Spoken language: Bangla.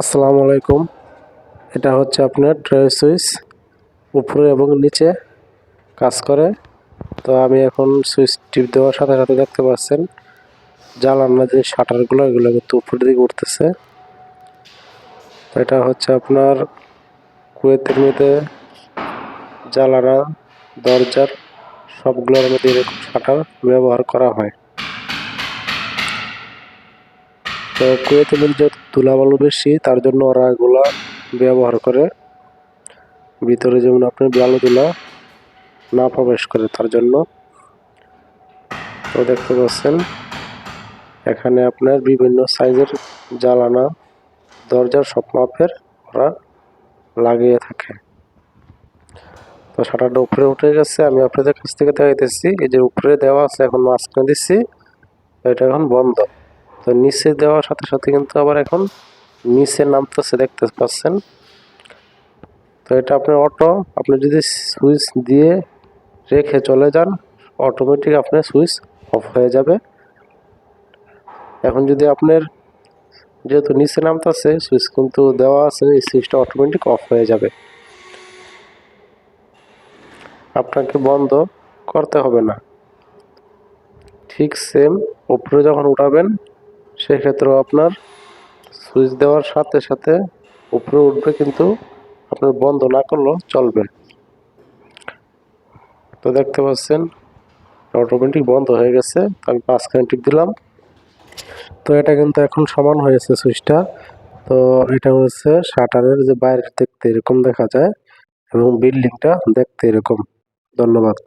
আসসালামু আলাইকুম। এটা হচ্ছে আপনার ট্রে সুইচ। উপরে এবং নিচে কাজ করে। তো আমি এখন সুইচ টিপ দেওয়ার সাথে সাথে দেখতে পাচ্ছেন জ্বালানোর যে শাটারগুলো, এগুলো কিন্তু উপরের দিকে উঠতেছে। তো এটা হচ্ছে আপনার কুয়েতের মধ্যে জ্বালানা, দরজার সবগুলোর মধ্যে এরকম শাটার ব্যবহার করা হয়। তো কুয়েতে যে তুলাবালু বেশি, তার জন্য ওরা এগুলা ব্যবহার করে। ভিতরে যেমন আপনার বালু তুলা না প্রবেশ করে, তার জন্য। তো দেখতে পাচ্ছেন, এখানে আপনার বিভিন্ন সাইজের জ্বালানা, দরজার সব মাপের ওরা লাগিয়ে থাকে। তো শাটারটা উপরে উঠে গেছে, আমি আপনাদের কাছ থেকে দেখাইতেছি। এই যে উপরে দেওয়া আছে, এখন মাঝখানে দিচ্ছি এটা এখন বন্ধ। তো নিচে দেওয়ার সাথে সাথে কিন্তু আবার এখন নিচে নামতেছে, দেখতে পাচ্ছেন। তো এটা আপনার অটো আপনি যদি সুইচ দিয়ে রেখে চলে যান অটোমেটিক আপনার সুইচ অফ হয়ে যাবে। এখন যদি আপনার যেহেতু নিচে নামতেছে সুইচ কিন্তু দেওয়া আছে, এই সুইচটা অটোমেটিক অফ হয়ে যাবে। আপনাকে বন্ধ করতে হবে না। ঠিক সেম উপরে যখন উঠাবেন সেক্ষেত্রেও আপনার সুইচ দেওয়ার সাথে সাথে উপরে উঠবে কিন্তু আপনার বন্ধ না করলেও চলবে। তো দেখতে পাচ্ছেন, অটোমেটিক বন্ধ হয়ে গেছে। আমি পাঁচ টিপ দিলাম। তো এটা কিন্তু এখন সমান হয়েছে সুইচটা। তো এটা হচ্ছে শাটারের যে বাইরে দেখতে এরকম দেখা যায় এবং বিল্ডিংটা দেখতে এরকম। ধন্যবাদ।